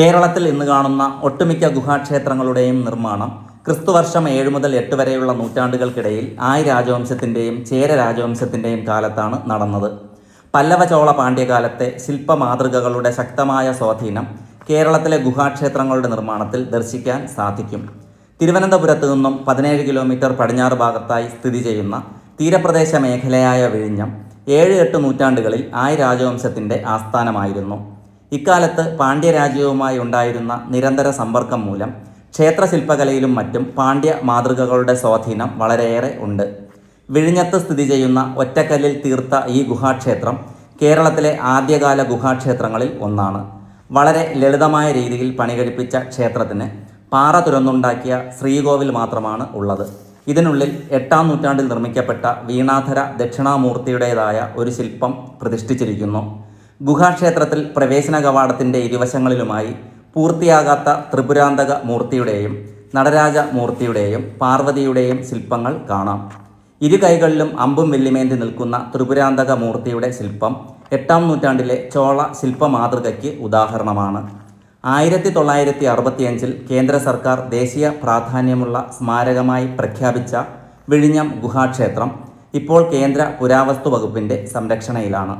കേരളത്തിൽ ഇന്ന് കാണുന്ന ഒട്ടുമിക്ക ഗുഹാക്ഷേത്രങ്ങളുടെയും നിർമ്മാണം ക്രിസ്തുവർഷം ഏഴ് മുതൽ എട്ട് വരെയുള്ള നൂറ്റാണ്ടുകൾക്കിടയിൽ ആയ് രാജവംശത്തിന്റെയും ചേര രാജവംശത്തിന്റെയും കാലത്താണ് നടന്നത്. പല്ലവ ചോള പാണ്ഡ്യകാലത്തെ ശില്പ മാതൃകകളുടെ ശക്തമായ സ്വാധീനം കേരളത്തിലെ ഗുഹാക്ഷേത്രങ്ങളുടെ നിർമ്മാണത്തിൽ ദർശിക്കാൻ സാധിക്കും. തിരുവനന്തപുരത്ത് നിന്നും പതിനേഴ് കിലോമീറ്റർ പടിഞ്ഞാറ് ഭാഗത്തായി സ്ഥിതി ചെയ്യുന്ന തീരപ്രദേശ മേഖലയായ വിഴിഞ്ഞം ഏഴ് എട്ട് നൂറ്റാണ്ടുകളിൽ ആയ് രാജവംശത്തിന്റെ ആസ്ഥാനമായിരുന്നു. ഇക്കാലത്ത് പാണ്ഡ്യരാജ്യവുമായി ഉണ്ടായിരുന്ന നിരന്തര സമ്പർക്കം മൂലം ക്ഷേത്ര ശില്പകലയിലും മറ്റും പാണ്ഡ്യ മാതൃകകളുടെ സ്വാധീനം വളരെയേറെ ഉണ്ട്. വിഴിഞ്ഞത്ത് സ്ഥിതി ചെയ്യുന്ന ഒറ്റക്കല്ലിൽ തീർത്ത ഈ ഗുഹാക്ഷേത്രം കേരളത്തിലെ ആദ്യകാല ഗുഹാക്ഷേത്രങ്ങളിൽ ഒന്നാണ്. വളരെ ലളിതമായ രീതിയിൽ പണികഴിപ്പിച്ച ക്ഷേത്രത്തിന് പാറ തുരന്നുണ്ടാക്കിയ ശ്രീകോവിൽ മാത്രമാണ് ഉള്ളത്. ഇതിനുള്ളിൽ എട്ടാം നൂറ്റാണ്ടിൽ നിർമ്മിക്കപ്പെട്ട വീണാധര ദക്ഷിണാമൂർത്തിയുടേതായ ഒരു ശില്പം പ്രതിഷ്ഠിച്ചിരിക്കുന്നു. ഗുഹാക്ഷേത്രത്തിൽ പ്രവേശന കവാടത്തിന്റെ ഇരുവശങ്ങളിലുമായി പൂർത്തിയാകാത്ത ത്രിപുരാന്തക മൂർത്തിയുടെയും നടരാജ മൂർത്തിയുടെയും പാർവതിയുടെയും ശില്പങ്ങൾ കാണാം. ഇരു കൈകളിലും അമ്പും വെല്ലിമേന്തി നിൽക്കുന്ന ത്രിപുരാന്തക മൂർത്തിയുടെ ശില്പം എട്ടാം നൂറ്റാണ്ടിലെ ചോള ശില്പ മാതൃകയ്ക്ക് ഉദാഹരണമാണ്. ആയിരത്തി തൊള്ളായിരത്തി അറുപത്തിയഞ്ചിൽ കേന്ദ്ര സർക്കാർ ദേശീയ പ്രാധാന്യമുള്ള സ്മാരകമായി പ്രഖ്യാപിച്ച വിഴിഞ്ഞം ഗുഹാക്ഷേത്രം ഇപ്പോൾ കേന്ദ്ര പുരാവസ്തു വകുപ്പിന്റെ സംരക്ഷണയിലാണ്.